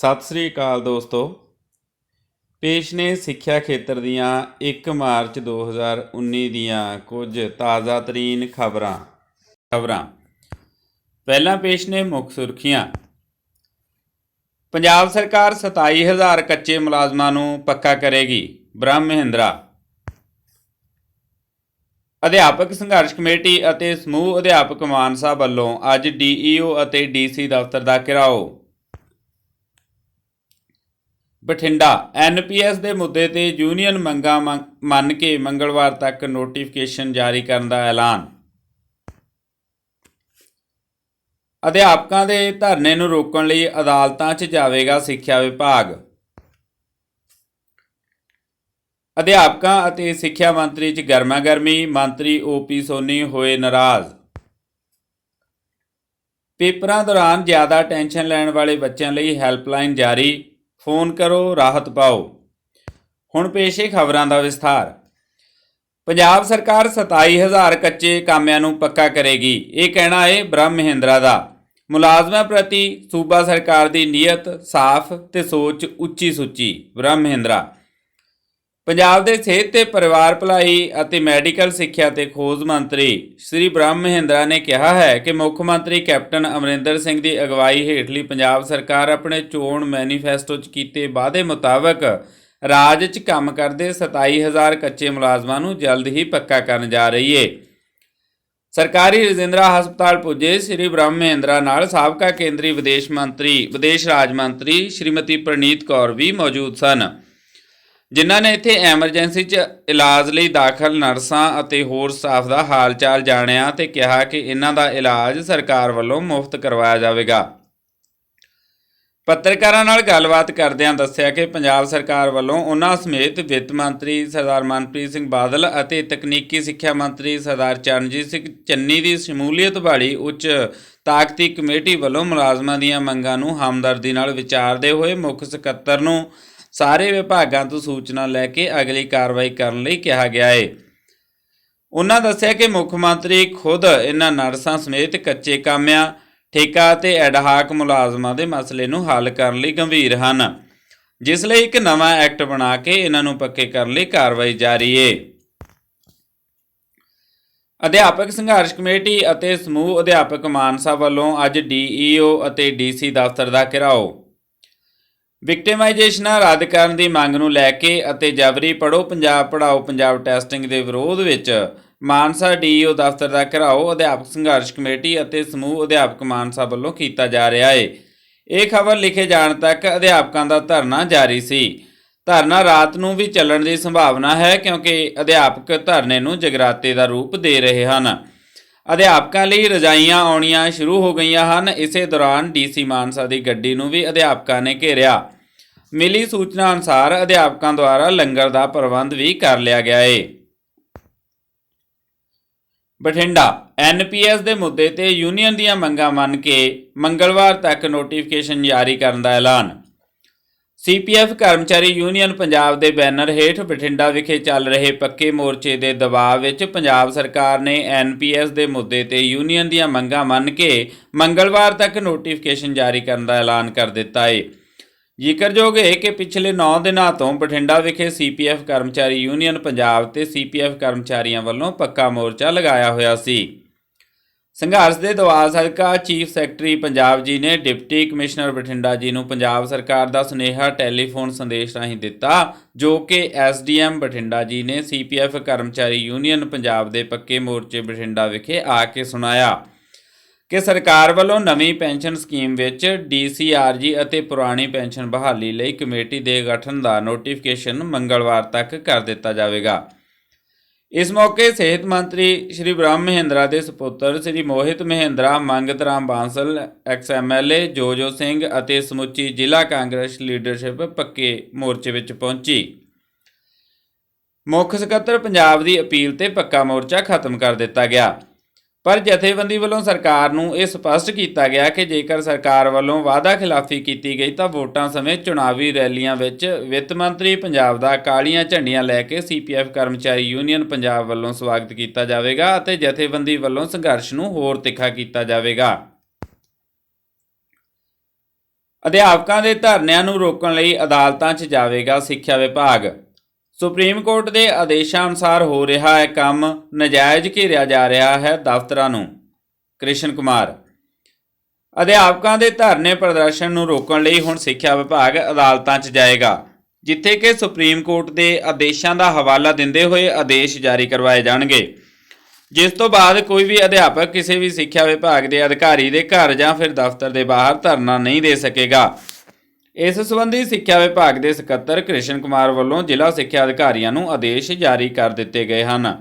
ਸਤਿ ਸ੍ਰੀ ਅਕਾਲ ਦੋਸਤੋ। ਪੇਸ਼ ਨੇ ਸਿੱਖਿਆ ਖੇਤਰ ਦੀਆਂ 1 ਮਾਰਚ 2019 ਦੀਆਂ ਕੁਝ ਤਾਜ਼ਾ ਤਰੀਨ ਖਬਰਾਂ। ਖਬਰਾਂ। ਪਹਿਲਾਂ ਪੇਸ਼ ਨੇ ਮੁੱਖ ਸੁਰਖੀਆਂ। ਪੰਜਾਬ ਸਰਕਾਰ 27000 ਕੱਚੇ ਮੁਲਾਜ਼ਮਾਂ ਨੂੰ ਪੱਕਾ ਕਰੇਗੀ, ਬ੍ਰਹਮ ਮਹਿੰਦਰਾ। ਅਧਿਆਪਕ ਸੰਘਰਸ਼ ਕਮੇਟੀ ਅਤੇ ਸਮੂਹ ਅਧਿਆਪਕ ਮਾਨਸਾ ਵੱਲੋਂ ਅੱਜ ਡੀਈਓ ਅਤੇ ਡੀਸੀ ਦਫ਼ਤਰ ਦਾ ਘਿਰਾਓ। ਬਠਿੰਡਾ। ਐਨਪੀਐਸ ਦੇ ਮੁੱਦੇ ਤੇ ਯੂਨੀਅਨ ਮੰਗਾਂ ਮੰਗ- ਮੰਨ ਕੇ ਮੰਗਲਵਾਰ ਤੱਕ ਨੋਟੀਫਿਕੇਸ਼ਨ ਜਾਰੀ ਕਰਨ ਦਾ ਐਲਾਨ। ਅਧਿਆਪਕਾਂ ਦੇ ਧਰਨੇ ਨੂੰ ਰੋਕਣ ਲਈ ਅਦਾਲਤਾਂ 'ਚ ਜਾਵੇਗਾ ਸਿੱਖਿਆ ਵਿਭਾਗ। ਅਧਿਆਪਕਾਂ ਅਤੇ ਸਿੱਖਿਆ ਮੰਤਰੀ 'ਚ ਗਰਮਾ-ਗਰਮੀ, ਮੰਤਰੀ ਓਪੀ ਸੋਨੀ ਹੋਏ ਨਾਰਾਜ਼। ਪੇਪਰਾਂ ਦੌਰਾਨ ਜ਼ਿਆਦਾ ਟੈਨਸ਼ਨ ਲੈਣ ਵਾਲੇ ਬੱਚਿਆਂ ਲਈ ਹੈਲਪਲਾਈਨ ਜਾਰੀ। ਫੋਨ ਕਰੋ, ਰਾਹਤ ਪਾਓ। ਹੁਣ ਪੇਸ਼ੇ ਖਬਰਾਂ ਦਾ ਵਿਸਥਾਰ। ਪੰਜਾਬ ਸਰਕਾਰ 27000 ਕੱਚੇ ਕਾਮਿਆਂ ਨੂੰ ਪੱਕਾ ਕਰੇਗੀ। ਇਹ ਕਹਿਣਾ ਹੈ ਬ੍ਰਹਮ ਮਹਿੰਦਰਾ ਦਾ। ਮੁਲਾਜ਼ਮਾਂ ਪ੍ਰਤੀ ਸੂਬਾ ਸਰਕਾਰ ਦੀ ਨੀਅਤ ਸਾਫ਼ ਤੇ ਸੋਚ ਉੱਚੀ ਸੁੱਚੀ ਬ੍ਰਹਮ ਮਹਿੰਦਰਾ ਪੰਜਾਬ ਦੇ ਸਿਹਤ ਤੇ ਪਰਿਵਾਰ ਭਲਾਈ ਅਤੇ ਮੈਡੀਕਲ ਸਿੱਖਿਆ ਤੇ ਖੋਜ ਮੰਤਰੀ ਸ੍ਰੀ ਬ੍ਰਹਮ ਮਹਿੰਦਰਾ ਨੇ ਕਿਹਾ ਹੈ ਕਿ ਮੁੱਖ ਮੰਤਰੀ ਕੈਪਟਨ ਅਮਰਿੰਦਰ ਸਿੰਘ ਦੀ ਅਗਵਾਈ ਹੇਠਲੀ ਪੰਜਾਬ ਸਰਕਾਰ ਆਪਣੇ ਚੋਣ ਮੈਨੀਫੈਸਟੋ 'ਚ ਕੀਤੇ ਵਾਅਦੇ ਮੁਤਾਬਕ ਰਾਜ 'ਚ ਕੰਮ ਕਰਦੇ 27000 ਕੱਚੇ ਮੁਲਾਜ਼ਮਾਂ ਨੂੰ ਜਲਦ ਹੀ ਪੱਕਾ ਕਰਨ ਜਾ ਰਹੀ ਏ। ਸਰਕਾਰੀ ਰਜਿੰਦਰਾ ਹਸਪਤਾਲ ਪੁੱਜੇ ਸ੍ਰੀ ਬ੍ਰਹਮ ਮਹਿੰਦਰਾ ਨਾਲ ਸਾਬਕਾ ਕੇਂਦਰੀ ਵਿਦੇਸ਼ ਮੰਤਰੀ, ਵਿਦੇਸ਼ ਰਾਜ ਮੰਤਰੀ ਸ਼੍ਰੀਮਤੀ ਪ੍ਰਨੀਤ ਕੌਰ ਵੀ ਮੌਜੂਦ ਸਨ। ਜਿਨ੍ਹਾਂ ਨੇ ਇੱਥੇ ਐਮਰਜੈਂਸੀ 'ਚ ਇਲਾਜ ਲਈ ਦਾਖਲ ਨਰਸਾਂ ਅਤੇ ਹੋਰ ਸਟਾਫ ਦਾ ਹਾਲ-ਚਾਲ ਜਾਣਿਆ ਤੇ ਕਿਹਾ ਕਿ ਇਹਨਾਂ ਦਾ ਇਲਾਜ ਸਰਕਾਰ ਵੱਲੋਂ ਮੁਫਤ ਕਰਵਾਇਆ ਜਾਵੇਗਾ। ਪੱਤਰਕਾਰਾਂ ਨਾਲ ਗੱਲਬਾਤ ਕਰਦਿਆਂ ਦੱਸਿਆ ਕਿ ਪੰਜਾਬ ਸਰਕਾਰ ਵੱਲੋਂ ਉਹਨਾਂ ਸਮੇਤ ਵਿੱਤ ਮੰਤਰੀ ਸਰਦਾਰ ਮਨਪ੍ਰੀਤ ਸਿੰਘ ਬਾਦਲ ਅਤੇ ਤਕਨੀਕੀ ਸਿੱਖਿਆ ਮੰਤਰੀ ਸਰਦਾਰ ਚਰਨਜੀਤ ਸਿੰਘ ਚੰਨੀ ਦੀ ਸ਼ਮੂਲੀਅਤ ਵਾਲੀ ਉੱਚ ਤਾਕਤੀ ਕਮੇਟੀ ਵੱਲੋਂ ਮੁਲਾਜ਼ਮਾਂ ਦੀਆਂ ਮੰਗਾਂ ਨੂੰ ਹਮਦਰਦੀ ਨਾਲ ਵਿਚਾਰਦੇ ਹੋਏ ਮੁੱਖ ਸਕੱਤਰ ਨੂੰ ਸਾਰੇ ਵਿਭਾਗਾਂ ਤੋਂ ਸੂਚਨਾ ਲੈ ਕੇ ਅਗਲੀ ਕਾਰਵਾਈ ਕਰਨ ਲਈ ਕਿਹਾ ਗਿਆ ਹੈ ਉਹਨਾਂ ਦੱਸਿਆ ਕਿ ਮੁੱਖ ਮੰਤਰੀ ਖੁਦ ਇਹਨਾਂ ਨਰਸਾਂ ਸਮੇਤ ਕੱਚੇ ਕਾਮਿਆਂ, ਠੇਕਾ ਅਤੇ ਐਡਹਾਕ ਮੁਲਾਜ਼ਮਾਂ ਦੇ ਮਸਲੇ ਨੂੰ ਹੱਲ ਕਰਨ ਲਈ ਗੰਭੀਰ ਹਨ, ਜਿਸ ਲਈ ਇੱਕ ਨਵਾਂ ਐਕਟ ਬਣਾ ਕੇ ਇਹਨਾਂ ਨੂੰ ਪੱਕੇ ਕਰਨ ਲਈ ਕਾਰਵਾਈ ਜਾਰੀ ਹੈ ਅਧਿਆਪਕ ਸੰਘਰਸ਼ ਕਮੇਟੀ ਅਤੇ ਸਮੂਹ ਅਧਿਆਪਕ ਮਾਨਸਾ ਵੱਲੋਂ ਅੱਜ ਡੀਈਓ ਅਤੇ ਡੀਸੀ ਦਫ਼ਤਰ ਦਾ ਘਿਰਾਓ। ਵਿਕਟਿਮਾਈਜੇਸ਼ਨ ਰੱਦ ਕਰਨ ਦੀ ਮੰਗ ਨੂੰ ਲੈ ਕੇ ਅਤੇ ਜਬਰੀ ਪੜੋ ਪੰਜਾਬ ਪੜਾਓ ਪੰਜਾਬ ਟੈਸਟਿੰਗ ਦੇ ਵਿਰੋਧ ਵਿੱਚ ਮਾਨਸਾ ਡੀਈਓ ਦਫ਼ਤਰ ਦਾ ਘਿਰਾਓ ਅਧਿਆਪਕ ਸੰਘਰਸ਼ ਕਮੇਟੀ ਅਤੇ ਸਮੂਹ ਅਧਿਆਪਕ ਮਾਨਸਾ ਵੱਲੋਂ ਕੀਤਾ ਜਾ ਰਿਹਾ ਹੈ ਇਹ ਖਬਰ ਲਿਖੇ ਜਾਣ ਤੱਕ ਅਧਿਆਪਕਾਂ ਦਾ ਧਰਨਾ ਜਾਰੀ ਸੀ। ਧਰਨਾ ਰਾਤ ਨੂੰ ਵੀ ਚੱਲਣ ਦੀ ਸੰਭਾਵਨਾ ਹੈ ਕਿਉਂਕਿ ਅਧਿਆਪਕ ਧਰਨੇ ਨੂੰ ਜਗਰਾਤੇ ਦਾ ਰੂਪ ਦੇ ਰਹੇ ਹਨ। ਅਧਿਆਪਕਾਂ ਲਈ ਰਜਾਈਆਂ ਆਉਣੀਆਂ ਸ਼ੁਰੂ ਹੋ ਗਈਆਂ ਹਨ। ਇਸੇ ਦੌਰਾਨ ਡੀਸੀ ਮਾਨਸਾ ਦੀ ਗੱਡੀ ਨੂੰ ਵੀ ਅਧਿਆਪਕਾਂ ਨੇ ਘੇਰਿਆ। ਮਿਲੀ ਸੂਚਨਾ ਅਨੁਸਾਰ ਅਧਿਆਪਕਾਂ ਦੁਆਰਾ ਲੰਗਰ ਦਾ ਪ੍ਰਬੰਧ ਵੀ ਕਰ ਲਿਆ ਗਿਆ ਏ। ਬਠਿੰਡਾ ਐਨਪੀਐਸ ਦੇ ਮੁੱਦੇ ਤੇ ਯੂਨੀਅਨ ਦੀਆਂ ਮੰਗਾਂ ਮੰਨ ਕੇ ਮੰਗਲਵਾਰ ਤੱਕ ਨੋਟੀਫਿਕੇਸ਼ਨ ਜਾਰੀ ਕਰਨ ਦਾ ਐਲਾਨ। ਸੀਪੀਐਫ ਕਰਮਚਾਰੀ ਯੂਨੀਅਨ ਪੰਜਾਬ ਦੇ ਬੈਨਰ ਹੇਠ ਬਠਿੰਡਾ ਵਿਖੇ ਚੱਲ ਰਹੇ ਪੱਕੇ ਮੋਰਚੇ ਦੇ ਦਬਾਅ ਵਿੱਚ ਪੰਜਾਬ ਸਰਕਾਰ ਨੇ ਐਨਪੀਐਸ ਦੇ ਮੁੱਦੇ ਤੇ ਯੂਨੀਅਨ ਦੀਆਂ ਮੰਗਾਂ ਮੰਨ ਕੇ ਮੰਗਲਵਾਰ ਤੱਕ ਨੋਟੀਫਿਕੇਸ਼ਨ ਜਾਰੀ ਕਰਨ ਦਾ ਐਲਾਨ ਕਰ ਦਿੱਤਾ ਹੈ ਜ਼ਿਕਰਯੋਗ ਹੈ ਕਿ ਪਿਛਲੇ 9 ਦਿਨਾਂ ਤੋਂ ਬਠਿੰਡਾ ਵਿਖੇ ਸੀਪੀਐਫ ਕਰਮਚਾਰੀ ਯੂਨੀਅਨ ਪੰਜਾਬ ਤੇ ਸੀਪੀਐਫ ਕਰਮਚਾਰੀਆਂ ਵੱਲੋਂ ਪੱਕਾ ਮੋਰਚਾ ਲਗਾਇਆ ਹੋਇਆ ਸੀ। ਸੰਘਰਸ਼ ਦੇ ਦੌਰਾਨ ਹਲਕਾ ਚੀਫ ਸੈਕਟਰੀ ਪੰਜਾਬ ਜੀ ਨੇ ਡਿਪਟੀ ਕਮਿਸ਼ਨਰ ਬਠਿੰਡਾ ਜੀ ਨੂੰ ਪੰਜਾਬ ਸਰਕਾਰ ਦਾ ਸੁਨੇਹਾ ਟੈਲੀਫੋਨ ਸੰਦੇਸ਼ ਰਾਹੀਂ ਦਿੱਤਾ, ਜੋ ਕਿ ਐਸਡੀਐਮ ਬਠਿੰਡਾ ਜੀ ਨੇ ਸੀਪੀਐਫ ਕਰਮਚਾਰੀ ਯੂਨੀਅਨ ਪੰਜਾਬ ਦੇ ਪੱਕੇ ਮੋਰਚੇ ਬਠਿੰਡਾ ਵਿਖੇ ਆ ਕੇ ਸੁਣਾਇਆ ਕਿ ਸਰਕਾਰ ਵੱਲੋਂ ਨਵੀਂ ਪੈਨਸ਼ਨ ਸਕੀਮ ਵਿੱਚ ਡੀਸੀਆਰਜੀ ਅਤੇ ਪੁਰਾਣੀ ਪੈਨਸ਼ਨ ਬਹਾਲੀ ਲਈ ਕਮੇਟੀ ਦੇ ਗਠਨ ਦਾ ਨੋਟੀਫਿਕੇਸ਼ਨ ਮੰਗਲਵਾਰ ਤੱਕ ਕਰ ਦਿੱਤਾ ਜਾਵੇਗਾ। ਇਸ ਮੌਕੇ ਸਿਹਤ ਮੰਤਰੀ ਸ਼੍ਰੀ ਬ੍ਰਹਮ ਮਹਿੰਦਰਾ ਦੇ ਸੁਪੁੱਤਰ Shri Mohit Mohindra, Mangat Ram Bansal, ex ex MLA Jojo Singh ਅਤੇ ਸਮੁੱਚੀ ਜ਼ਿਲ੍ਹਾ ਕਾਂਗਰਸ ਲੀਡਰਸ਼ਿਪ ਪੱਕੇ ਮੋਰਚੇ ਵਿੱਚ ਪਹੁੰਚੀ। ਮੁੱਖ ਸਕੱਤਰ ਪੰਜਾਬ ਦੀ ਅਪੀਲ ਤੇ ਪੱਕਾ ਮੋਰਚਾ ਖਤਮ ਕਰ ਦਿੱਤਾ ਗਿਆ। ਪਰ ਜਥੇਬੰਦੀ ਵੱਲੋਂ ਸਰਕਾਰ ਨੂੰ ਇਹ ਸਪਸ਼ਟ ਕੀਤਾ ਗਿਆ ਕਿ ਜੇਕਰ ਸਰਕਾਰ ਵੱਲੋਂ ਵਾਅਦਾ ਖਿਲਾਫੀ ਕੀਤੀ ਗਈ ਤਾਂ ਵੋਟਾਂ ਸਮੇਂ ਚੁਣਾਵੀ ਰੈਲੀਆਂ ਵਿੱਚ ਵਿੱਤ ਮੰਤਰੀ ਪੰਜਾਬ ਦਾ ਕਾਲੀਆਂ ਝੰਡੀਆਂ ਲੈ ਕੇ ਸੀਪੀਐਫ ਕਰਮਚਾਰੀ ਯੂਨੀਅਨ ਪੰਜਾਬ ਵੱਲੋਂ ਸਵਾਗਤ ਕੀਤਾ ਜਾਵੇਗਾ ਅਤੇ ਜਥੇਬੰਦੀ ਵੱਲੋਂ ਸੰਘਰਸ਼ ਨੂੰ ਹੋਰ ਤਿੱਖਾ ਕੀਤਾ ਜਾਵੇਗਾ। ਅਧਿਆਪਕਾਂ ਦੇ ਧਰਨਿਆਂ ਨੂੰ ਰੋਕਣ ਲਈ ਅਦਾਲਤਾਂ 'ਚ ਜਾਵੇਗਾ ਸਿੱਖਿਆ ਵਿਭਾਗ। ਸੁਪਰੀਮ ਕੋਰਟ ਦੇ ਆਦੇਸ਼ਾਂ ਅਨੁਸਾਰ ਹੋ ਰਿਹਾ ਹੈ ਕੰਮ। ਨਜਾਇਜ਼ ਘੇਰਿਆ ਜਾ ਰਿਹਾ ਹੈ ਦਫ਼ਤਰਾਂ ਨੂੰ। ਕ੍ਰਿਸ਼ਨ ਕੁਮਾਰ, ਅਧਿਆਪਕਾਂ ਦੇ ਧਰਨੇ ਪ੍ਰਦਰਸ਼ਨ ਨੂੰ ਰੋਕਣ ਲਈ ਹੁਣ ਸਿੱਖਿਆ ਵਿਭਾਗ ਅਦਾਲਤਾਂ 'ਚ ਜਾਏਗਾ, ਜਿੱਥੇ ਕਿ ਸੁਪਰੀਮ ਕੋਰਟ ਦੇ ਆਦੇਸ਼ਾਂ ਦਾ ਹਵਾਲਾ ਦਿੰਦੇ ਹੋਏ ਆਦੇਸ਼ ਜਾਰੀ ਕਰਵਾਏ ਜਾਣਗੇ। ਜਿਸ ਤੋਂ ਬਾਅਦ ਕੋਈ ਵੀ ਅਧਿਆਪਕ ਕਿਸੇ ਵੀ ਸਿੱਖਿਆ ਵਿਭਾਗ ਦੇ ਅਧਿਕਾਰੀ ਦੇ ਘਰ ਜਾਂ ਫਿਰ ਦਫ਼ਤਰ ਦੇ ਬਾਹਰ ਧਰਨਾ ਨਹੀਂ ਦੇ ਸਕੇਗਾ। ਇਸ ਸੰਬੰਧੀ ਸਿੱਖਿਆ ਵਿਭਾਗ ਦੇ ਸਕੱਤਰ ਕ੍ਰਿਸ਼ਨ ਕੁਮਾਰ ਵੱਲੋਂ ਜ਼ਿਲ੍ਹਾ ਸਿੱਖਿਆ ਅਧਿਕਾਰੀਆਂ ਨੂੰ ਆਦੇਸ਼ ਜਾਰੀ ਕਰ ਦਿੱਤੇ ਗਏ ਹਨ।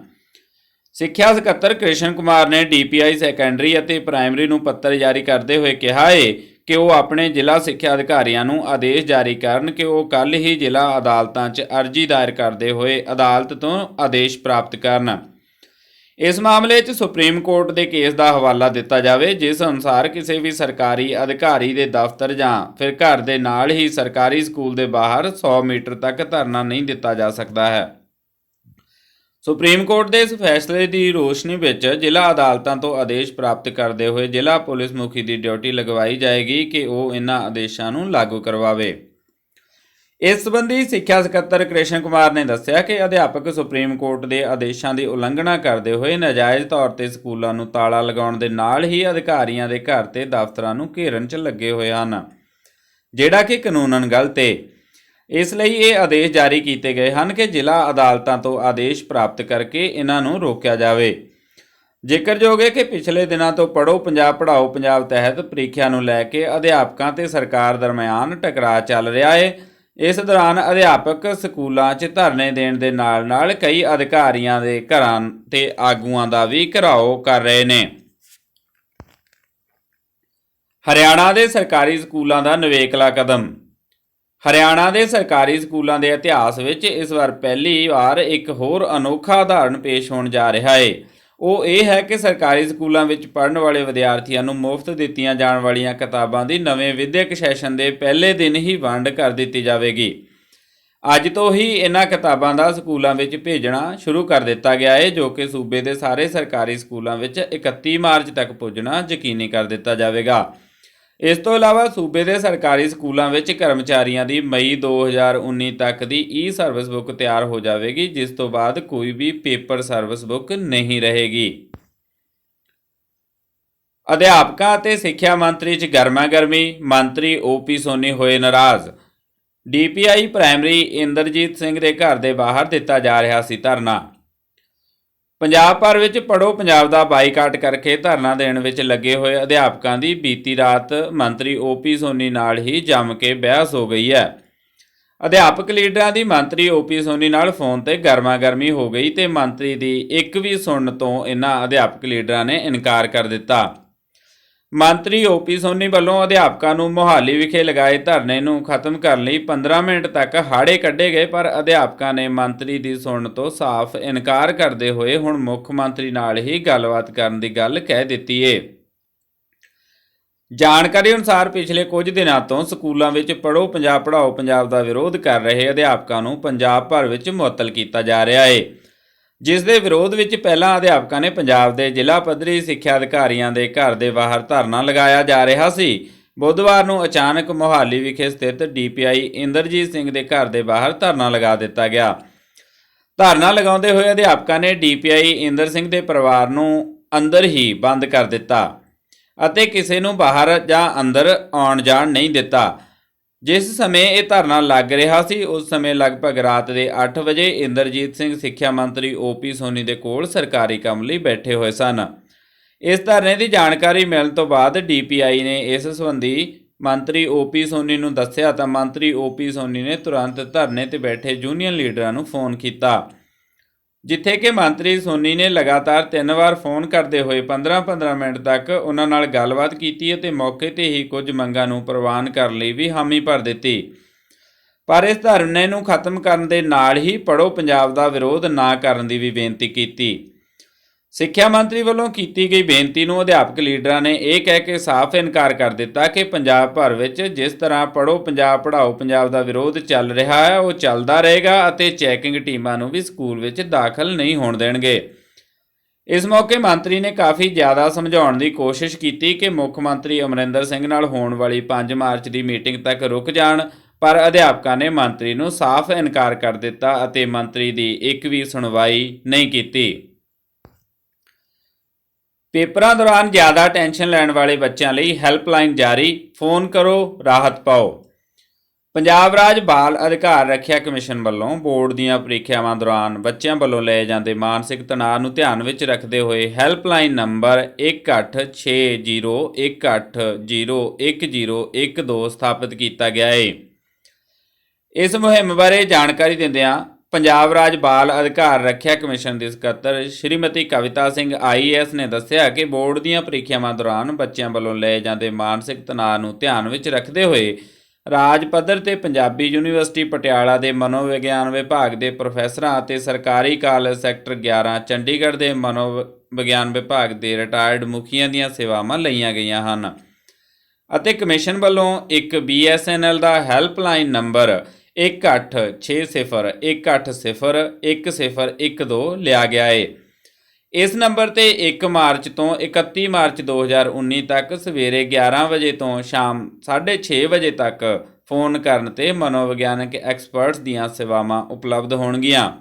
ਸਿੱਖਿਆ ਸਕੱਤਰ ਕ੍ਰਿਸ਼ਨ ਕੁਮਾਰ ਨੇ ਡੀਪੀਆਈ ਸੈਕੰਡਰੀ ਅਤੇ ਪ੍ਰਾਇਮਰੀ ਨੂੰ ਪੱਤਰ ਜਾਰੀ ਕਰਦੇ ਹੋਏ ਕਿਹਾ ਹੈ ਕਿ ਉਹ ਆਪਣੇ ਜ਼ਿਲ੍ਹਾ ਸਿੱਖਿਆ ਅਧਿਕਾਰੀਆਂ ਨੂੰ ਆਦੇਸ਼ ਜਾਰੀ ਕਰਨ ਕਿ ਉਹ ਕੱਲ ਹੀ ਜ਼ਿਲ੍ਹਾ ਅਦਾਲਤਾਂ 'ਚ ਅਰਜ਼ੀ ਦਾਇਰ ਕਰਦੇ ਹੋਏ ਅਦਾਲਤ ਤੋਂ ਆਦੇਸ਼ ਪ੍ਰਾਪਤ ਕਰਨ। ਇਸ ਮਾਮਲੇ 'ਚ ਸੁਪਰੀਮ ਕੋਰਟ ਦੇ ਕੇਸ ਦਾ ਹਵਾਲਾ ਦਿੱਤਾ ਜਾਵੇ, ਜਿਸ ਅਨੁਸਾਰ ਕਿਸੇ ਵੀ ਸਰਕਾਰੀ ਅਧਿਕਾਰੀ ਦੇ ਦਫ਼ਤਰ ਜਾਂ ਫਿਰ ਘਰ ਦੇ ਨਾਲ ਹੀ ਸਰਕਾਰੀ ਸਕੂਲ ਦੇ ਬਾਹਰ 100 ਮੀਟਰ ਤੱਕ ਧਰਨਾ ਨਹੀਂ ਦਿੱਤਾ ਜਾ ਸਕਦਾ ਹੈ। ਸੁਪਰੀਮ ਕੋਰਟ ਦੇ ਇਸ ਫੈਸਲੇ ਦੀ ਰੋਸ਼ਨੀ ਵਿੱਚ ਜ਼ਿਲ੍ਹਾ ਅਦਾਲਤਾਂ ਤੋਂ ਆਦੇਸ਼ ਪ੍ਰਾਪਤ ਕਰਦੇ ਹੋਏ ਜ਼ਿਲ੍ਹਾ ਪੁਲਿਸ ਮੁਖੀ ਦੀ ਡਿਊਟੀ ਲਗਵਾਈ ਜਾਏਗੀ ਕਿ ਉਹ ਇਹਨਾਂ ਆਦੇਸ਼ਾਂ ਨੂੰ ਲਾਗੂ ਕਰਵਾਵੇ। ਇਸ ਸੰਬੰਧੀ ਸਿੱਖਿਆ ਸਕੱਤਰ ਕ੍ਰਿਸ਼ਨ ਕੁਮਾਰ ਨੇ ਦੱਸਿਆ ਕਿ ਅਧਿਆਪਕ ਸੁਪਰੀਮ ਕੋਰਟ ਦੇ ਆਦੇਸ਼ਾਂ ਦੀ ਉਲੰਘਣਾ ਕਰਦੇ ਹੋਏ ਨਾਜਾਇਜ਼ ਤੌਰ ਤੇ ਸਕੂਲਾਂ ਨੂੰ ਤਾਲਾ ਲਗਾਉਣ ਦੇ ਨਾਲ ਹੀ ਅਧਿਕਾਰੀਆਂ ਦੇ ਘਰ ਤੇ ਦਫ਼ਤਰਾਂ ਨੂੰ ਘੇਰਨ 'ਚ ਲੱਗੇ ਹੋਏ ਹਨ, ਜਿਹੜਾ ਕਿ ਕਾਨੂੰਨਨ ਗਲਤ ਹੈ ਇਸ ਲਈ ਇਹ ਆਦੇਸ਼ ਜਾਰੀ ਕੀਤੇ ਗਏ ਹਨ ਕਿ ਜ਼ਿਲ੍ਹਾ ਅਦਾਲਤਾਂ ਤੋਂ ਆਦੇਸ਼ ਪ੍ਰਾਪਤ ਕਰਕੇ ਇਹਨਾਂ ਨੂੰ ਰੋਕਿਆ ਜਾਵੇ। ਜ਼ਿਕਰਯੋਗ ਹੈ ਕਿ ਪਿਛਲੇ ਦਿਨਾਂ ਤੋਂ ਪੜੋ ਪੰਜਾਬ ਪੜਾਓ ਪੰਜਾਬ ਤਹਿਤ ਪ੍ਰੀਖਿਆ ਨੂੰ ਲੈ ਕੇ ਅਧਿਆਪਕਾਂ ਤੇ ਸਰਕਾਰ ਦਰਮਿਆਨ ਟਕਰਾਅ ਚੱਲ ਰਿਹਾ ਹੈ ਇਸ ਦੌਰਾਨ ਅਧਿਆਪਕ ਸਕੂਲਾਂ 'ਚ ਧਰਨੇ ਦੇਣ ਦੇ ਨਾਲ-ਨਾਲ ਕਈ ਅਧਿਕਾਰੀਆਂ ਦੇ ਘਰਾਂ ਤੇ ਆਗੂਆਂ ਦਾ ਵੀ ਘਿਰਾਓ ਕਰ ਰਹੇ ਨੇ। ਹਰਿਆਣਾ ਦੇ ਸਰਕਾਰੀ ਸਕੂਲਾਂ ਦਾ ਨਵੇਕਲਾ ਕਦਮ। ਹਰਿਆਣਾ ਦੇ ਸਰਕਾਰੀ ਸਕੂਲਾਂ ਦੇ ਇਤਿਹਾਸ ਵਿੱਚ ਇਸ ਵਾਰ ਪਹਿਲੀ ਵਾਰ ਇੱਕ ਹੋਰ ਅਨੋਖਾ ਉਦਾਹਰਣ ਪੇਸ਼ ਹੋਣ ਜਾ ਰਿਹਾ ਹੈ ਉਹ ਇਹ ਹੈ ਕਿ ਸਰਕਾਰੀ ਸਕੂਲਾਂ ਵਿੱਚ ਪੜ੍ਹਨ ਵਾਲੇ ਵਿਦਿਆਰਥੀਆਂ ਨੂੰ ਮੁਫਤ ਦਿੱਤੀਆਂ ਜਾਣ ਵਾਲੀਆਂ ਕਿਤਾਬਾਂ ਦੀ ਨਵੇਂ ਵਿਦਿਅਕ ਸੈਸ਼ਨ ਦੇ ਪਹਿਲੇ ਦਿਨ ਹੀ ਵੰਡ ਕਰ ਦਿੱਤੀ ਜਾਵੇਗੀ। ਅੱਜ ਤੋਂ ਹੀ ਇਹਨਾਂ ਕਿਤਾਬਾਂ ਦਾ ਸਕੂਲਾਂ ਵਿੱਚ ਭੇਜਣਾ ਸ਼ੁਰੂ ਕਰ ਦਿੱਤਾ ਗਿਆ ਹੈ ਜੋ ਕਿ ਸੂਬੇ ਦੇ ਸਾਰੇ ਸਰਕਾਰੀ ਸਕੂਲਾਂ ਵਿੱਚ 31 ਮਾਰਚ ਤੱਕ ਪੁੱਜਣਾ ਯਕੀਨੀ ਕਰ ਦਿੱਤਾ ਜਾਵੇਗਾ। ਇਸ ਤੋਂ ਇਲਾਵਾ ਸੂਬੇ ਦੇ ਸਰਕਾਰੀ ਸਕੂਲਾਂ ਵਿੱਚ ਕਰਮਚਾਰੀਆਂ ਦੀ ਮਈ 2019 ਤੱਕ ਦੀ ਈ ਸਰਵਿਸ ਬੁੱਕ ਤਿਆਰ ਹੋ ਜਾਵੇਗੀ, ਜਿਸ ਤੋਂ ਬਾਅਦ ਕੋਈ ਵੀ ਪੇਪਰ ਸਰਵਿਸ ਬੁੱਕ ਨਹੀਂ ਰਹੇਗੀ। ਅਧਿਆਪਕਾਂ ਅਤੇ ਸਿੱਖਿਆ ਮੰਤਰੀ 'ਚ ਗਰਮਾ-ਗਰਮੀ ਮੰਤਰੀ ਓਪੀ ਸੋਨੀ ਹੋਏ ਨਾਰਾਜ਼। ਡੀਪੀਆਈ ਪ੍ਰਾਇਮਰੀ ਇੰਦਰਜੀਤ ਸਿੰਘ ਦੇ ਘਰ ਦੇ ਬਾਹਰ ਦਿੱਤਾ ਜਾ ਰਿਹਾ ਸੀ ਧਰਨਾ। ਪੰਜਾਬ ਭਰ ਵਿੱਚ ਪੜੋ ਪੰਜਾਬ ਦਾ ਬਾਈਕਾਟ ਕਰਕੇ ਧਰਨਾ ਦੇਣ ਵਿੱਚ ਲੱਗੇ ਹੋਏ ਅਧਿਆਪਕਾਂ ਦੀ ਬੀਤੀ ਰਾਤ ਮੰਤਰੀ ਓਪੀ ਸੋਨੀ ਨਾਲ ਹੀ ਜੰਮ ਕੇ ਬਹਿਸ ਹੋ ਗਈ ਹੈ। ਅਧਿਆਪਕ ਲੀਡਰਾਂ ਦੀ ਮੰਤਰੀ ਓਪੀ ਸੋਨੀ ਨਾਲ ਫੋਨ ਤੇ ਗਰਮਾ-ਗਰਮੀ ਹੋ ਗਈ ਤੇ ਮੰਤਰੀ ਦੀ ਇੱਕ ਵੀ ਸੁਣਨ ਤੋਂ ਇਹਨਾਂ ਅਧਿਆਪਕ ਲੀਡਰਾਂ ਨੇ ਇਨਕਾਰ ਕਰ ਦਿੱਤਾ। ਮੰਤਰੀ ਓਪੀ ਸੋਨੀ ਵੱਲੋਂ ਅਧਿਆਪਕਾਂ ਨੂੰ ਮੋਹਾਲੀ ਵਿਖੇ ਲਗਾਏ ਧਰਨੇ ਨੂੰ ਖਤਮ ਕਰਨ ਲਈ 15 ਮਿੰਟ ਤੱਕ ਹਾੜੇ ਕੱਢੇ ਗਏ, ਪਰ ਅਧਿਆਪਕਾਂ ਨੇ ਮੰਤਰੀ ਦੀ ਸੁਣਨ ਤੋਂ ਸਾਫ਼ ਇਨਕਾਰ ਕਰਦੇ ਹੋਏ ਹੁਣ ਮੁੱਖ ਮੰਤਰੀ ਨਾਲ ਹੀ ਗੱਲਬਾਤ ਕਰਨ ਦੀ ਗੱਲ ਕਹਿ ਦਿੱਤੀ ਏ। ਜਾਣਕਾਰੀ ਅਨੁਸਾਰ ਪਿਛਲੇ ਕੁਝ ਦਿਨਾਂ ਤੋਂ ਸਕੂਲਾਂ ਵਿੱਚ ਪੜੋ ਪੰਜਾਬ ਪੜਾਓ ਪੰਜਾਬ ਦਾ ਵਿਰੋਧ ਕਰ ਰਹੇ ਅਧਿਆਪਕਾਂ ਨੂੰ ਪੰਜਾਬ ਭਰ ਵਿੱਚ ਮੁਅੱਤਲ ਕੀਤਾ ਜਾ ਰਿਹਾ ਏ। ਜਿਸ ਦੇ ਵਿਰੋਧ ਵਿੱਚ ਪਹਿਲਾਂ ਅਧਿਆਪਕਾਂ ਨੇ ਪੰਜਾਬ ਦੇ ਜ਼ਿਲ੍ਹਾ ਪੱਧਰੀ ਸਿੱਖਿਆ ਅਧਿਕਾਰੀਆਂ ਦੇ ਘਰ ਦੇ ਬਾਹਰ ਧਰਨਾ ਲਗਾਇਆ ਜਾ ਰਿਹਾ ਸੀ। ਬੁੱਧਵਾਰ ਨੂੰ ਅਚਾਨਕ ਮੋਹਾਲੀ ਵਿਖੇ ਸਥਿਤ ਡੀਪੀਆਈ ਇੰਦਰਜੀਤ ਸਿੰਘ ਦੇ ਘਰ ਦੇ ਬਾਹਰ ਧਰਨਾ ਲਗਾ ਦਿੱਤਾ ਗਿਆ। ਧਰਨਾ ਲਗਾਉਂਦੇ ਹੋਏ ਅਧਿਆਪਕਾਂ ਨੇ ਡੀਪੀਆਈ ਇੰਦਰ ਸਿੰਘ ਦੇ ਪਰਿਵਾਰ ਨੂੰ ਅੰਦਰ ਹੀ ਬੰਦ ਕਰ ਦਿੱਤਾ ਅਤੇ ਕਿਸੇ ਨੂੰ ਬਾਹਰ ਜਾਂ ਅੰਦਰ ਆਉਣ ਜਾਣ ਨਹੀਂ ਦਿੱਤਾ। ਜਿਸ ਸਮੇਂ ਇਹ ਧਰਨਾ ਲੱਗ ਰਿਹਾ ਸੀ, ਉਸ ਸਮੇਂ ਲਗਭਗ ਰਾਤ ਦੇ 8 ਵਜੇ ਇੰਦਰਜੀਤ ਸਿੰਘ ਸਿੱਖਿਆ ਮੰਤਰੀ ਓਪੀ ਸੋਨੀ ਦੇ ਕੋਲ ਸਰਕਾਰੀ ਕੰਮ ਲਈ ਬੈਠੇ ਹੋਏ ਸਨ। ਇਸ ਧਰਨੇ ਦੀ ਜਾਣਕਾਰੀ ਮਿਲਣ ਤੋਂ ਬਾਅਦ ਡੀਪੀਆਈ ਨੇ ਇਸ ਸੰਬੰਧੀ ਮੰਤਰੀ ਓਪੀ ਸੋਨੀ ਨੂੰ ਦੱਸਿਆ ਤਾਂ ਮੰਤਰੀ ਓਪੀ ਸੋਨੀ ਨੇ ਤੁਰੰਤ ਧਰਨੇ ਤੇ ਬੈਠੇ ਯੂਨੀਅਨ ਲੀਡਰਾਂ ਨੂੰ ਫੋਨ ਕੀਤਾ। ਜਿੱਥੇ ਕਿ ਮੰਤਰੀ ਸੋਨੀ ਨੇ ਲਗਾਤਾਰ ਤਿੰਨ ਵਾਰ ਫੋਨ ਕਰਦੇ ਹੋਏ 15-15 ਮਿੰਟ ਤੱਕ ਉਹਨਾਂ ਨਾਲ ਗੱਲਬਾਤ ਕੀਤੀ ਅਤੇ ਮੌਕੇ ਤੇ ਹੀ ਕੁਝ ਮੰਗਾਂ ਨੂੰ ਪ੍ਰਵਾਨ ਕਰਨ ਲਈ ਵੀ ਹਾਮੀ ਭਰ ਦਿੱਤੀ। ਪਰ ਇਸ ਧਰਨੇ ਨੂੰ ਖਤਮ ਕਰਨ ਦੇ ਨਾਲ ਹੀ ਪੜੋ ਪੰਜਾਬ ਦਾ ਵਿਰੋਧ ਨਾ ਕਰਨ ਦੀ ਵੀ ਬੇਨਤੀ ਕੀਤੀ। ਸਿੱਖਿਆ ਮੰਤਰੀ ਵੱਲੋਂ ਕੀਤੀ ਗਈ ਬੇਨਤੀ ਨੂੰ ਅਧਿਆਪਕ ਲੀਡਰਾਂ ਨੇ ਇਹ ਕਹਿ ਕੇ ਸਾਫ਼ ਇਨਕਾਰ ਕਰ ਦਿੱਤਾ ਕਿ ਪੰਜਾਬ ਭਰ ਵਿੱਚ ਜਿਸ ਤਰ੍ਹਾਂ ਪੜੋ ਪੰਜਾਬ ਪੜਾਓ ਪੰਜਾਬ ਦਾ ਵਿਰੋਧ ਚੱਲ ਰਿਹਾ ਹੈ, ਉਹ ਚੱਲਦਾ ਰਹੇਗਾ ਅਤੇ ਚੈਕਿੰਗ ਟੀਮਾਂ ਨੂੰ ਵੀ ਸਕੂਲ ਵਿੱਚ ਦਾਖਲ ਨਹੀਂ ਹੋਣ ਦੇਣਗੇ। ਇਸ ਮੌਕੇ ਮੰਤਰੀ ਨੇ ਕਾਫੀ ਜ਼ਿਆਦਾ ਸਮਝਾਉਣ ਦੀ ਕੋਸ਼ਿਸ਼ ਕੀਤੀ ਕਿ ਮੁੱਖ ਮੰਤਰੀ ਅਮਰਿੰਦਰ ਸਿੰਘ ਨਾਲ ਹੋਣ ਵਾਲੀ 5 ਮਾਰਚ ਦੀ ਮੀਟਿੰਗ ਤੱਕ ਰੁਕ ਜਾਣ, ਪਰ ਅਧਿਆਪਕਾਂ ਨੇ ਮੰਤਰੀ ਨੂੰ ਸਾਫ਼ ਇਨਕਾਰ ਕਰ ਦਿੱਤਾ ਅਤੇ ਮੰਤਰੀ ਦੀ ਇੱਕ ਵੀ ਸੁਣਵਾਈ ਨਹੀਂ ਕੀਤੀ। ਪੇਪਰਾਂ ਦੌਰਾਨ ਜ਼ਿਆਦਾ ਟੈਨਸ਼ਨ ਲੈਣ ਵਾਲੇ ਬੱਚਿਆਂ ਲਈ ਹੈਲਪਲਾਈਨ ਜਾਰੀ, ਫੋਨ ਕਰੋ, ਰਾਹਤ ਪਾਓ। ਪੰਜਾਬ ਰਾਜ ਬਾਲ ਅਧਿਕਾਰ ਰੱਖਿਆ ਕਮਿਸ਼ਨ ਵੱਲੋਂ ਬੋਰਡ ਦੀਆਂ ਪ੍ਰੀਖਿਆਵਾਂ ਦੌਰਾਨ ਬੱਚਿਆਂ ਵੱਲੋਂ ਲਏ ਜਾਂਦੇ ਮਾਨਸਿਕ ਤਣਾਅ ਨੂੰ ਧਿਆਨ ਵਿੱਚ ਰੱਖਦੇ ਹੋਏ ਹੈਲਪਲਾਈਨ ਨੰਬਰ 1860181012 ਸਥਾਪਿਤ ਕੀਤਾ ਗਿਆ ਹੈ ਇਸ ਮੁਹਿੰਮ ਬਾਰੇ ਜਾਣਕਾਰੀ ਦਿੰਦਿਆਂ ਪੰਜਾਬ ਰਾਜ ਬਾਲ ਅਧਿਕਾਰ ਰੱਖਿਆ ਕਮਿਸ਼ਨ ਦੀ ਸਕੱਤਰ ਸ਼੍ਰੀਮਤੀ ਕਵਿਤਾ ਸਿੰਘ ਆਈਏਐਸ ਨੇ ਦੱਸਿਆ ਕਿ ਬੋਰਡ ਦੀਆਂ ਪ੍ਰੀਖਿਆਵਾਂ ਦੌਰਾਨ ਬੱਚਿਆਂ ਵੱਲੋਂ ਲਏ ਜਾਂਦੇ ਮਾਨਸਿਕ ਤਣਾਅ ਨੂੰ ਧਿਆਨ ਵਿੱਚ ਰੱਖਦੇ ਹੋਏ ਰਾਜ ਪੱਧਰ ਤੇ ਪੰਜਾਬੀ ਯੂਨੀਵਰਸਿਟੀ ਪਟਿਆਲਾ ਦੇ ਮਨੋਵਿਗਿਆਨ ਵਿਭਾਗ ਦੇ ਪ੍ਰੋਫੈਸਰਾਂ ਅਤੇ ਸਰਕਾਰੀ ਕਾਲਜ ਸੈਕਟਰ 11 ਚੰਡੀਗੜ੍ਹ ਦੇ ਮਨੋਵਿਗਿਆਨ ਵਿਭਾਗ ਦੇ ਰਿਟਾਇਰਡ ਮੁਖੀਆਂ ਦੀਆਂ ਸੇਵਾਵਾਂ ਲਈਆਂ ਗਈਆਂ ਹਨ। ਅਤੇ ਕਮਿਸ਼ਨ ਵੱਲੋਂ ਇੱਕ BSNL ਦਾ ਹੈਲਪਲਾਈਨ ਨੰਬਰ 186018011012 ਲਿਆ ਗਿਆ ਏ। ਇਸ ਨੰਬਰ ਤੇ 1 ਮਾਰਚ ਤੋਂ 31 ਮਾਰਚ 2019 ਤੱਕ ਸਵੇਰੇ 11 ਵਜੇ ਤੋਂ ਸ਼ਾਮ 6:30 ਵਜੇ ਤੱਕ ਫੋਨ ਕਰਨ ਤੇ ਮਨੋਵਿਗਿਆਨਕ ਐਕਸਪਰਟਸ ਦੀਆਂ ਸੇਵਾਵਾਂ ਉਪਲਬਧ ਹੋਣਗੀਆਂ।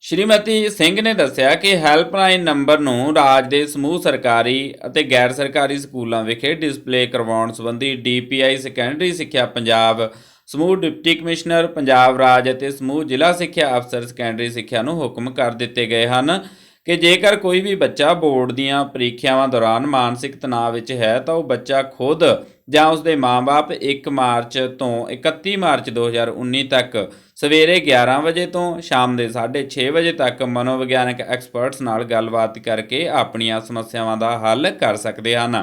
ਸ਼੍ਰੀਮਤੀ ਸਿੰਘ ਨੇ ਦੱਸਿਆ ਕਿ ਹੈਲਪਲਾਈਨ ਨੰਬਰ ਨੂੰ ਰਾਜ ਦੇ ਸਮੂਹ ਸਰਕਾਰੀ ਅਤੇ ਗੈਰ ਸਰਕਾਰੀ ਸਕੂਲਾਂ ਵਿਖੇ ਡਿਸਪਲੇ ਕਰਵਾਉਣ ਸੰਬੰਧੀ DPI ਸੈਕੰਡਰੀ ਸਿੱਖਿਆ ਪੰਜਾਬ ਸਮੂਹ ਡਿਪਟੀ ਕਮਿਸ਼ਨਰ, ਪੰਜਾਬ ਰਾਜ ਅਤੇ ਸਮੂਹ ਜ਼ਿਲ੍ਹਾ ਸਿੱਖਿਆ ਅਫਸਰ ਸੈਕੰਡਰੀ ਸਿੱਖਿਆ ਨੂੰ ਹੁਕਮ ਕਰ ਦਿੱਤੇ ਗਏ ਹਨ ਕਿ ਜੇਕਰ ਕੋਈ ਵੀ ਬੱਚਾ ਬੋਰਡ ਦੀਆਂ ਪ੍ਰੀਖਿਆਵਾਂ ਦੌਰਾਨ ਮਾਨਸਿਕ ਤਣਾਅ ਵਿੱਚ ਹੈ ਤਾਂ ਉਹ ਬੱਚਾ ਖੁਦ ਜਾਂ ਉਸ ਦੇ ਮਾਪੇ 1 ਮਾਰਚ ਤੋਂ 31 ਮਾਰਚ 2019 ਤੱਕ ਸਵੇਰੇ 11 ਵਜੇ ਤੋਂ ਸ਼ਾਮ ਦੇ 6:30 ਵਜੇ ਤੱਕ ਮਨੋਵਿਗਿਆਨਕ ਐਕਸਪਰਟਸ ਨਾਲ ਗੱਲਬਾਤ ਕਰਕੇ ਆਪਣੀਆਂ ਸਮੱਸਿਆਵਾਂ ਦਾ ਹੱਲ ਕਰ ਸਕਦੇ ਹਨ।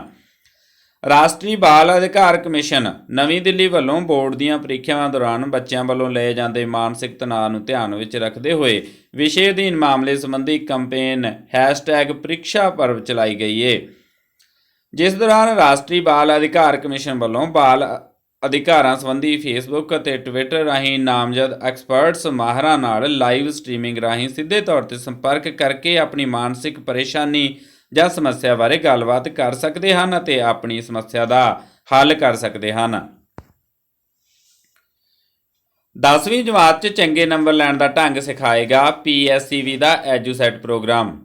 ਰਾਸ਼ਟਰੀ ਬਾਲ ਅਧਿਕਾਰ ਕਮਿਸ਼ਨ ਨਵੀਂ ਦਿੱਲੀ ਵੱਲੋਂ ਬੋਰਡ ਦੀਆਂ ਪ੍ਰੀਖਿਆਵਾਂ ਦੌਰਾਨ ਬੱਚਿਆਂ ਵੱਲੋਂ ਲਏ ਜਾਂਦੇ ਮਾਨਸਿਕ ਤਣਾਅ ਨੂੰ ਧਿਆਨ ਵਿੱਚ ਰੱਖਦੇ ਹੋਏ ਵਿਸ਼ੇ ਅਧੀਨ ਮਾਮਲੇ ਸੰਬੰਧੀ ਕੈਂਪੇਨ #ਪ੍ਰੀਖਿਆ ਪਰਵ ਚਲਾਈ ਗਈ ਏ। ਜਿਸ ਦੌਰਾਨ ਰਾਸ਼ਟਰੀ ਬਾਲ ਅਧਿਕਾਰ ਕਮਿਸ਼ਨ ਵੱਲੋਂ ਬਾਲ ਅਧਿਕਾਰਾਂ ਸੰਬੰਧੀ ਫੇਸਬੁੱਕ ਅਤੇ ਟਵਿੱਟਰ ਰਾਹੀਂ ਨਾਮਜ਼ਦ ਐਕਸਪਰਟਸ ਮਾਹਰਾਂ ਨਾਲ ਲਾਈਵ ਸਟ੍ਰੀਮਿੰਗ ਰਾਹੀਂ ਸਿੱਧੇ ਤੌਰ ਤੇ ਸੰਪਰਕ ਕਰਕੇ ਆਪਣੀ ਮਾਨਸਿਕ ਪਰੇਸ਼ਾਨੀ ਜਾਂ ਸਮੱਸਿਆ ਬਾਰੇ ਗੱਲਬਾਤ ਕਰ ਸਕਦੇ ਹਨ ਅਤੇ ਆਪਣੀ ਸਮੱਸਿਆ ਦਾ ਹੱਲ ਕਰ ਸਕਦੇ ਹਨ। 10ਵੀਂ ਜਮਾਤ 'ਚ ਚੰਗੇ ਨੰਬਰ ਲੈਣ ਦਾ ਢੰਗ ਸਿਖਾਏਗਾ PSCV ਦਾ ਐਜੂਸੈਟ ਪ੍ਰੋਗਰਾਮ।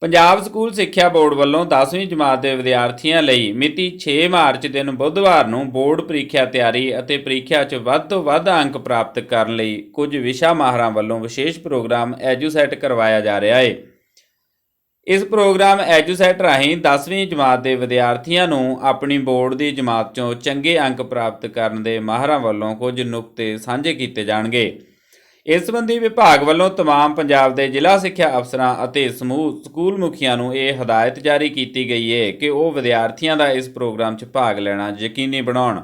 ਪੰਜਾਬ ਸਕੂਲ ਸਿੱਖਿਆ ਬੋਰਡ ਵੱਲੋਂ 10ਵੀਂ ਜਮਾਤ ਦੇ ਵਿਦਿਆਰਥੀਆਂ ਲਈ ਮਿਤੀ 6 ਮਾਰਚ ਦਿਨ ਬੁੱਧਵਾਰ ਨੂੰ ਬੋਰਡ ਪ੍ਰੀਖਿਆ ਤਿਆਰੀ ਅਤੇ ਪ੍ਰੀਖਿਆ 'ਚ ਵੱਧ ਤੋਂ ਵੱਧ ਅੰਕ ਪ੍ਰਾਪਤ ਕਰਨ ਲਈ ਕੁਝ ਵਿਸ਼ਾ ਮਾਹਰਾਂ ਵੱਲੋਂ ਵਿਸ਼ੇਸ਼ ਪ੍ਰੋਗਰਾਮ ਐਜੂਸੈਟ ਕਰਵਾਇਆ ਜਾ ਰਿਹਾ ਹੈ ਇਸ ਪ੍ਰੋਗਰਾਮ ਐਜੂਸੈਟ ਰਾਹੀਂ 10ਵੀਂ ਜਮਾਤ ਦੇ ਵਿਦਿਆਰਥੀਆਂ ਨੂੰ ਆਪਣੀ ਬੋਰਡ ਦੀ ਜਮਾਤ 'ਚੋਂ ਚੰਗੇ ਅੰਕ ਪ੍ਰਾਪਤ ਕਰਨ ਦੇ ਮਾਹਰਾਂ ਵੱਲੋਂ ਕੁਝ ਨੁਕਤੇ ਸਾਂਝੇ ਕੀਤੇ ਜਾਣਗੇ ਇਸ ਸੰਬੰਧੀ ਵਿਭਾਗ ਵੱਲੋਂ तमाम ਪੰਜਾਬ ਦੇ ਜ਼ਿਲ੍ਹਾ ਸਿੱਖਿਆ ਅਫਸਰਾਂ ਅਤੇ ਸਮੂਹ ਸਕੂਲ ਮੁਖੀਆਂ ਨੂੰ ਇਹ ਹਦਾਇਤ ਜਾਰੀ ਕੀਤੀ ਗਈ ਹੈ ਕਿ ਉਹ ਵਿਦਿਆਰਥੀਆਂ ਦਾ ਇਸ ਪ੍ਰੋਗਰਾਮ 'ਚ ਭਾਗ ਲੈਣਾ ਯਕੀਨੀ ਬਣਾਉਣ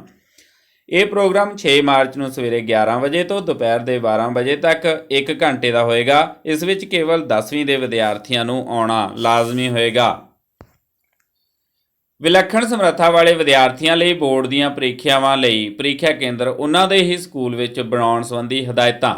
ਇਹ ਪ੍ਰੋਗਰਾਮ 6 ਮਾਰਚ ਨੂੰ ਸਵੇਰੇ 11 ਵਜੇ ਤੋਂ ਦੁਪਹਿਰ ਦੇ 12 ਵਜੇ ਤੱਕ 1 ਘੰਟੇ ਦਾ ਹੋਏਗਾ। ਇਸ ਵਿੱਚ ਕੇਵਲ 10ਵੀਂ ਦੇ ਵਿਦਿਆਰਥੀਆਂ ਨੂੰ ਆਉਣਾ ਲਾਜ਼ਮੀ ਹੋਏਗਾ। ਵਿਲੱਖਣ ਸਮਰੱਥਾ ਵਾਲੇ ਵਿਦਿਆਰਥੀਆਂ ਲਈ ਬੋਰਡ ਦੀਆਂ ਪ੍ਰੀਖਿਆਵਾਂ ਲਈ ਪ੍ਰੀਖਿਆ ਕੇਂਦਰ ਉਹਨਾਂ ਦੇ ਹੀ ਸਕੂਲ ਵਿੱਚ ਬਣਾਉਣ ਸੰਬੰਧੀ ਹਦਾਇਤਾਂ।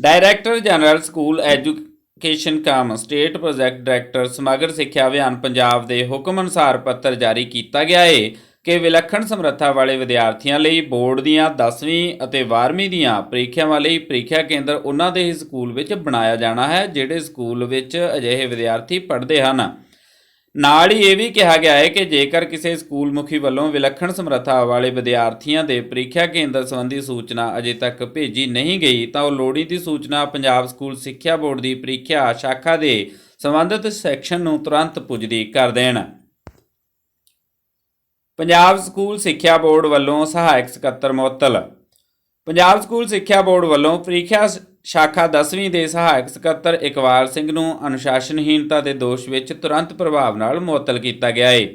Director general school education cum state project director Samagra Shiksha Abhiyan Punjab ਦੇ ਹੁਕਮ ਅਨੁਸਾਰ ਪੱਤਰ ਜਾਰੀ ਕੀਤਾ ਗਿਆ ਹੈ ਕਿ ਵਿਲੱਖਣ ਸਮਰੱਥਾ ਵਾਲੇ ਵਿਦਿਆਰਥੀਆਂ ਲਈ ਬੋਰਡ ਦੀਆਂ 10ਵੀਂ ਅਤੇ 12ਵੀਂ ਦੀਆਂ ਪ੍ਰੀਖਿਆਵਾਂ ਲਈ ਪ੍ਰੀਖਿਆ ਕੇਂਦਰ ਉਹਨਾਂ ਦੇ ਹੀ ਸਕੂਲ ਵਿੱਚ ਬਣਾਇਆ ਜਾਣਾ ਹੈ, ਜਿਹੜੇ ਸਕੂਲ ਵਿੱਚ ਅਜਿਹੇ ਵਿਦਿਆਰਥੀ ਪੜ੍ਹਦੇ ਹਨ। ਨਾਲ ਹੀ ਇਹ ਵੀ ਕਿਹਾ ਗਿਆ ਹੈ ਕਿ ਜੇਕਰ ਕਿਸੇ ਸਕੂਲ ਮੁਖੀ ਵੱਲੋਂ ਵਿਲੱਖਣ ਸਮਰੱਥਾ ਵਾਲੇ ਵਿਦਿਆਰਥੀਆਂ ਦੇ ਪ੍ਰੀਖਿਆ ਕੇਂਦਰ ਸੰਬੰਧੀ ਸੂਚਨਾ ਅਜੇ ਤੱਕ ਭੇਜੀ ਨਹੀਂ ਗਈ, ਤਾਂ ਉਹ ਲੋੜੀਂਦੀ ਸੂਚਨਾ ਪੰਜਾਬ ਸਕੂਲ ਸਿੱਖਿਆ ਬੋਰਡ ਦੀ ਪ੍ਰੀਖਿਆ ਸ਼ਾਖਾ ਦੇ ਸੰਬੰਧਿਤ ਸੈਕਸ਼ਨ ਨੂੰ ਤੁਰੰਤ ਪੁੱਜਦੀ ਕਰ ਦੇਣ। ਪੰਜਾਬ ਸਕੂਲ ਸਿੱਖਿਆ ਬੋਰਡ ਵੱਲੋਂ ਸਹਾਇਕ ਸਕੱਤਰ ਮੁਅੱਤਲ। ਪੰਜਾਬ ਸਕੂਲ ਸਿੱਖਿਆ ਬੋਰਡ ਵੱਲੋਂ ਪ੍ਰੀਖਿਆ ਸ਼ਾਖਾ 10ਵੀਂ ਦੇ ਸਹਾਇਕ ਸਕੱਤਰ ਇਕਬਾਲ ਸਿੰਘ ਨੂੰ ਅਨੁਸ਼ਾਸਨਹੀਨਤਾ ਦੇ ਦੋਸ਼ ਵਿੱਚ ਤੁਰੰਤ ਪ੍ਰਭਾਵ ਨਾਲ ਮੁਅੱਤਲ ਕੀਤਾ ਗਿਆ ਹੈ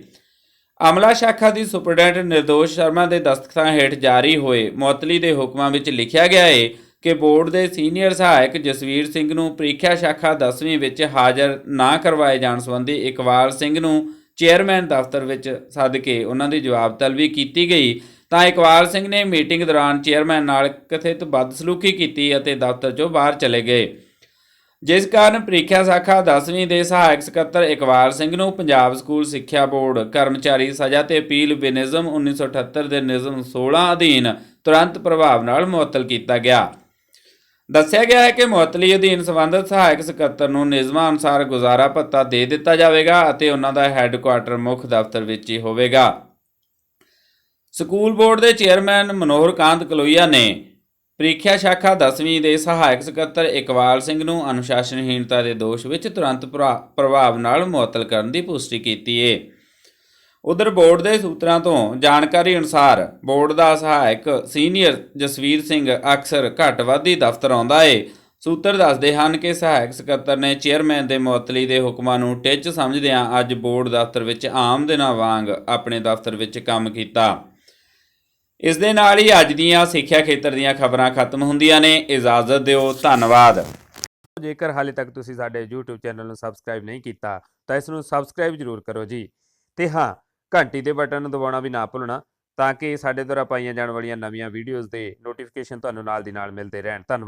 ਅਮਲਾ ਸ਼ਾਖਾ ਦੀ ਸੁਪਰਡੈਂਟ ਨਿਰਦੋਸ਼ ਸ਼ਰਮਾ ਦੇ ਦਸਤਖਤਾਂ ਹੇਠ ਜਾਰੀ ਹੋਏ ਮੁਅੱਤਲੀ ਦੇ ਹੁਕਮਾਂ ਵਿੱਚ ਲਿਖਿਆ ਗਿਆ ਹੈ ਕਿ ਬੋਰਡ ਦੇ ਸੀਨੀਅਰ ਸਹਾਇਕ ਜਸਵੀਰ ਸਿੰਘ ਨੂੰ ਪ੍ਰੀਖਿਆ ਸ਼ਾਖਾ 10ਵੀਂ ਵਿੱਚ ਹਾਜ਼ਰ ਨਾ ਕਰਵਾਏ ਜਾਣ ਸੰਬੰਧੀ ਇਕਬਾਲ ਸਿੰਘ ਨੂੰ ਚੇਅਰਮੈਨ ਦਫ਼ਤਰ ਵਿੱਚ ਸੱਦ ਕੇ ਉਹਨਾਂ ਦੀ ਜਵਾਬ ਤਲਬੀ ਕੀਤੀ ਗਈ। ਤਾਂ ਇਕਬਾਲ ਸਿੰਘ ਨੇ ਮੀਟਿੰਗ ਦੌਰਾਨ ਚੇਅਰਮੈਨ ਨਾਲ ਕਥਿਤ ਬਦਸਲੂਕੀ ਕੀਤੀ ਅਤੇ ਦਫ਼ਤਰ 'ਚੋਂ ਬਾਹਰ ਚਲੇ ਗਏ। ਜਿਸ ਕਾਰਨ ਪ੍ਰੀਖਿਆ ਸ਼ਾਖਾ 10ਵੀਂ ਦੇ ਸਹਾਇਕ ਸਕੱਤਰ ਇਕਬਾਲ ਸਿੰਘ ਨੂੰ ਪੰਜਾਬ ਸਕੂਲ ਸਿੱਖਿਆ ਬੋਰਡ ਕਰਮਚਾਰੀ ਸਜ਼ਾ ਤੇ ਅਪੀਲ ਬੇਨਿਜ਼ਮ 1978 ਦੇ ਨਿਯਮ 16 ਅਧੀਨ ਤੁਰੰਤ ਪ੍ਰਭਾਵ ਨਾਲ ਮੁਅੱਤਲ ਕੀਤਾ ਗਿਆ। ਦੱਸਿਆ ਗਿਆ ਹੈ ਕਿ ਮੁਅੱਤਲੀ ਅਧੀਨ ਸੰਬੰਧਿਤ ਸਹਾਇਕ ਸਕੱਤਰ ਨੂੰ ਨਿਯਮਾਂ ਅਨੁਸਾਰ ਗੁਜ਼ਾਰਾ ਭੱਤਾ ਦੇ ਦਿੱਤਾ ਜਾਵੇਗਾ ਅਤੇ ਉਹਨਾਂ ਦਾ ਹੈੱਡਕੁਆਟਰ ਮੁੱਖ ਦਫ਼ਤਰ ਵਿੱਚ ਹੀ ਹੋਵੇਗਾ। ਸਕੂਲ ਬੋਰਡ ਦੇ ਚੇਅਰਮੈਨ ਮਨੋਹਰ ਕਾਂਤ ਕਲੋਈਆ ਨੇ ਪ੍ਰੀਖਿਆ ਸ਼ਾਖਾ 10ਵੀਂ ਦੇ ਸਹਾਇਕ ਸਕੱਤਰ ਇਕਬਾਲ ਸਿੰਘ ਨੂੰ ਅਨੁਸ਼ਾਸਨਹੀਣਤਾ ਦੇ ਦੋਸ਼ ਵਿੱਚ ਤੁਰੰਤ ਪ੍ਰਭਾ- ਪ੍ਰਭਾਵ ਨਾਲ ਮੁਅੱਤਲ ਕਰਨ ਦੀ ਪੁਸ਼ਟੀ ਕੀਤੀ ਹੈ ਉਧਰ ਬੋਰਡ ਦੇ ਸੂਤਰਾਂ ਤੋਂ ਜਾਣਕਾਰੀ ਅਨੁਸਾਰ ਬੋਰਡ ਦਾ ਸਹਾਇਕ ਸੀਨੀਅਰ ਜਸਵੀਰ ਸਿੰਘ ਅਕਸਰ ਘੱਟ ਵੱਧ ਦਫ਼ਤਰ ਆਉਂਦਾ ਏ। ਸੂਤਰ ਦੱਸਦੇ ਹਨ ਕਿ ਸਹਾਇਕ ਸਕੱਤਰ ਨੇ ਚੇਅਰਮੈਨ ਦੇ ਮੁਅੱਤਲੀ ਦੇ ਹੁਕਮਾਂ ਨੂੰ ਟਿੱਚ ਸਮਝਦਿਆਂ ਅੱਜ ਬੋਰਡ ਦਫ਼ਤਰ ਵਿੱਚ ਆਮ ਦਿਨਾਂ ਵਾਂਗ ਆਪਣੇ ਦਫ਼ਤਰ ਵਿੱਚ ਕੰਮ ਕੀਤਾ। ਇਸ ਦੇ ਨਾਲ ਹੀ ਅੱਜ ਦੀਆਂ ਸਿੱਖਿਆ ਖੇਤਰ ਦੀਆਂ ਖਬਰਾਂ ਖਤਮ ਹੁੰਦੀਆਂ ਨੇ। ਇਜਾਜ਼ਤ ਦਿਓ। ਧੰਨਵਾਦ। ਜੇਕਰ ਹਾਲੇ ਤੱਕ ਤੁਸੀਂ ਸਾਡੇ YouTube ਚੈਨਲ ਨੂੰ ਸਬਸਕ੍ਰਾਈਬ ਨਹੀਂ ਕੀਤਾ, ਤਾਂ ਇਸ ਨੂੰ ਸਬਸਕ੍ਰਾਈਬ ਜ਼ਰੂਰ ਕਰੋ ਜੀ। ਤੇ ਹਾਂ ਘੰਟੀ ਦੇ ਬਟਨ ਨੂੰ ਦਬਾਉਣਾ ਵੀ ਨਾ ਭੁੱਲਣਾ ਤਾਂ ਕਿ ਸਾਡੇ ਦੁਆਰਾ ਪਾਈਆਂ ਜਾਣ ਵਾਲੀਆਂ ਨਵੀਆਂ ਵੀਡੀਓਜ਼ ਦੇ ਨੋਟੀਫਿਕੇਸ਼ਨ ਤੁਹਾਨੂੰ ਨਾਲ ਦੀ ਨਾਲ ਮਿਲਦੇ ਰਹਿਣ। ਧੰਨਵਾਦ।